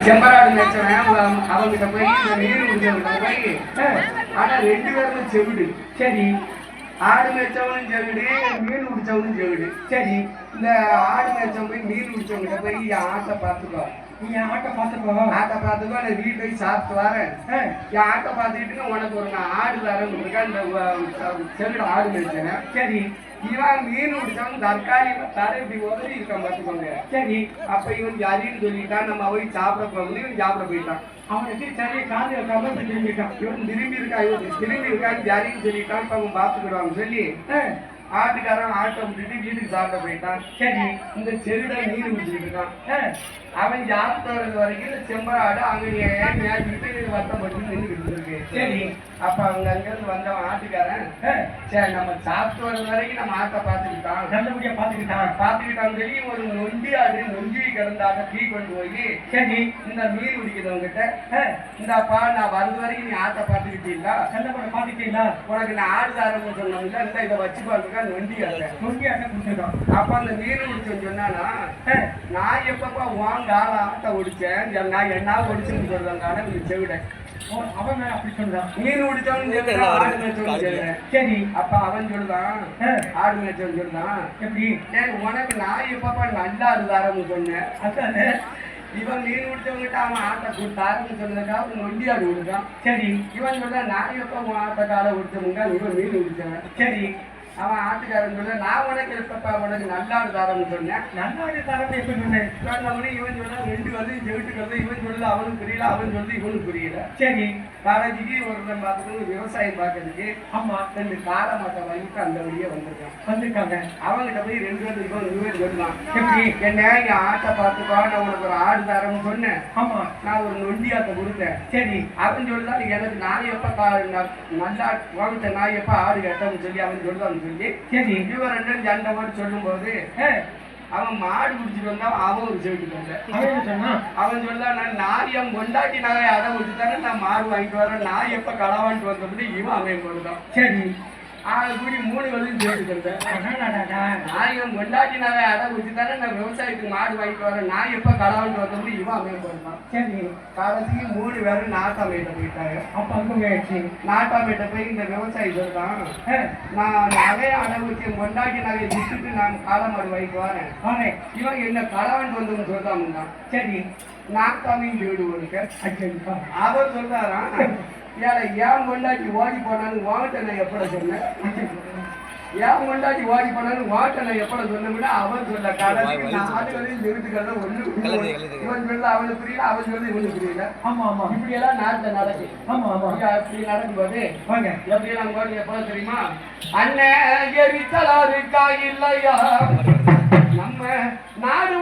செம்பராடு மேய்ச்சவன் அவங்கிட்ட போய் நீர் முடிஞ்சவங்கிட்ட போய் ஆனா ரெண்டு பேரும் செவிடு. சரி. ஆடு மேய்ச்சவனும் செவிடு மீன் பிடிச்சவனும் செவிடு. சரி. இந்த ஆடு மேய்ச்சவன் போய் மீன் பிடிச்சவங்கிட்ட போய் என் ஆட்டை பார்த்துக்கோ. நீ என் ஆட்டை பார்த்துக்கோ. ஆட்டை பார்த்துக்கோ நான் வீட்டு போய் சாப்பிட்டு வரேன். என் ஆட்டை பார்த்துக்கிட்டு உனக்கு ஒரு நான் ஆடு வரேன் இருக்கா? இந்த செவிடு ஆடு மேய்ச்சவன். சரி. இவன் மீன் பிடிச்சவன் தற்காலி தர இப்படி உதவி இருக்கான் பார்த்துக்கோங்க சரி அப்ப இவன் ஜாதின்னு சொல்லிட்டான் நம்ம போய் சாப்பிட போகணும் இவன் சாப்பிட போயிட்டான் அவன் எப்படி சரி காது கவர்ந்து திரும்பிட்டான் இவன் திரும்பி இருக்கா இவன் திரும்பி இருக்கான்னு ஜாதின்னு சொல்லிட்டான் இப்ப அவன் பார்த்துக்கிடுவாங்க சொல்லி ஆட்டுக்காரன் ஆட்டை விட்டுட்டு வீட்டுக்கு சாப்பிட போயிட்டான். சரி இந்த செவிட நீர் குடிச்சிட்டு இருக்கான். அவன் வர்றது வரைக்கும் செம்பராடு அங்க மேய்ச்சிட்டு வருத்தப்பட்டு நின்றுக்கிட்டு இருக்கு. சரி அப்ப அவங்க அங்கிருந்து வந்தவன் ஆட்டுக்காரன். சரி நம்ம சாப்பிட்டு வர்றது வரைக்கும் நம்ம ஆட்டை பார்த்துக்கிட்டான். நல்லபடியா பார்த்துக்கிட்டான். பார்த்துக்கிட்டான் சொல்லி ஒரு நொண்டி ஆடு நொண்டி கிடந்தாட்ட தீ கொண்டு போய் சரி இந்த மீன் குடிக்கிறவங்க கிட்ட ஆ, இந்த அப்பா நான் வருது வரைக்கும் நீ ஆட்டை பார்த்துக்கிட்டீங்களா? நல்லபடியா பார்த்துக்கிட்டீங்களா? உனக்கு நான் ஆடு தாரம்னு சொன்னோம்ல இந்த இதை வச்சு பாருங்க நொண்டி ஆடுறேன் நொண்டி ஆட்டை கொடுத்துருக்கான். அப்ப அந்த மீன் குடிச்சவன் சொன்னானா நான் எப்பப்பா வாங்க ஆள ஆட்டை ஒடிச்சேன் நான் என்ன ஒடிச்சுன்னு சொல்றாங்க நீ செவிட அவன் மேல அப்படி சொல்றான் மீன் குடிச்சவன் சொல்றான் ஆடு மேய்ச்சவன் சொல்றேன் சரி அப்ப அவன் சொல்றான் ஆ, ஆடு மேய்ச்சவன் சொல்றான் எப்படி? டேய், உனக்கு நான் எப்பப்பா நல்ல ஆடு தாரம்னு சொன்னேன் அதானே இவன் மீன் குடிச்சவங்கிட்ட அவன் ஆட்டை கொடுத்தாருன்னு சொன்னதுக்காக அவன் ஆடு கொடுத்தான். சரி. இவன் சொல்ற நான் எப்ப உன் ஆட்டை காலை குடிச்சவங்க இவன் மீன் குடிச்சவன். சரி. அவன் ஆட்டுக்காரன் சொல்ல நான் உனக்கு எப்பப்பா உனக்கு நல்லாடு தாரம்னு சொன்னேன். நன்னாடு தரத்தை எப்படி சொன்னேன்? இவன் சொல்ல ரெண்டு வந்து செவிட்டுக்கிறது இவன் சொல்லுது அவனுக்கு புரியல அவன் சொல்லுது இவனுக்கு புரியல. சரி. காலேஜுக்கு ஒருத்தன் பார்த்துக்கணும் விவசாயம் பார்க்கறதுக்கு ஆமா. ரெண்டு காலை மாட்டை வாங்கிட்டு அந்த வழியே வந்திருக்கான். வந்திருக்காங்க. அவன்கிட்ட போய் ரெண்டு பேரும் இவன் ரெண்டு பேரும் சொல்லலாம் எப்படி? என்ன என் ஆட்டை பார்த்துக்கோ நான் உனக்கு ஒரு ஆடு தரேன்னு சொன்னேன். ஆமா. நான் ஒரு நொண்டி ஆட்டை கொடுத்தேன். சரி. அவன் சொல்லுதான் எனக்கு நான் எப்ப நல்லா வாங்கிட்ட நான் எப்ப ஆடு கட்டணும்னு சொல்லி அவன் சொல்லுதான்னு சொல்லி சரி. இவன் ரெண்டும் சண்டை போட்டு சொல்லும்போது ஆ, அவன் மாடு குடிச்சிட்டு வந்தா அவன் ஒரு செவிட்டு வந்தேன் அவன் சொல்ல நான் நான் என் கொண்டாட்டி நகை அடை வச்சு தானே நான் மாடு வாங்கிட்டு வரேன். நான் எப்ப களவான்ட்டு வந்தபடி இவன் அவன் கொடுத்தான் சரி. ஆள் கூடி மூணு வரையும் செவிட்டு வந்தேன் அடாடாடா. நான் என் கொண்டாட்டி நகை அடை வச்சு தானே நான் விவசாயத்துக்கு மாடு வாங்கிட்டு வரேன் நான் எப்ப களவான்ட்டு வந்தபடி இவன் அவன் கொடுத்தான் சரி. காலத்துக்கு மூணு பேரும் நாட்டாமையிட்ட போயிட்டாங்க. அப்ப அங்க ஆயிடுச்சு. நாட்டாமையிட்ட போய் இந்த விவசாயி சொல்றான் நான் நகையை அடை வச்சு கொண்டாட்டி நகையை விட்டுட்டு நான் காலமாடு வாங்கிட்டு வரேன். இவன் என்ன களவான்ட்டு வந்தவங்க சொல்றான் சரி. நாட்டாமையும் வீடு அச்சா அவர் சொல்றாராம். ஏழை ஏன் கொண்டாட்டி ஓடி போனான்னு வாங்கிட்ட நான் எப்பட சொன்னேன்? ஏன் கொண்டாட்டி ஓடி போனான்னு வாங்கிட்ட நான் எப்பட சொன்னோம்னா அவன் சொல்ல கடைசிக்கு நாலு வரையும் நிறுத்துக்கிறத ஒண்ணு இவன் சொல்ல அவனுக்கு புரியல அவன் சொல்ல இவனுக்கு புரியல. ஆமா ஆமா. இப்படி எல்லாம் நாட்டுல நடக்கும் ஆமா ஆமா. ஐயா, இப்படி நடக்கும்போது எப்படி எல்லாம் கோடி எப்போ தெரியுமா? அண்ணன் எரித்தலா இருக்கா இல்லையா? நம்ம நாடு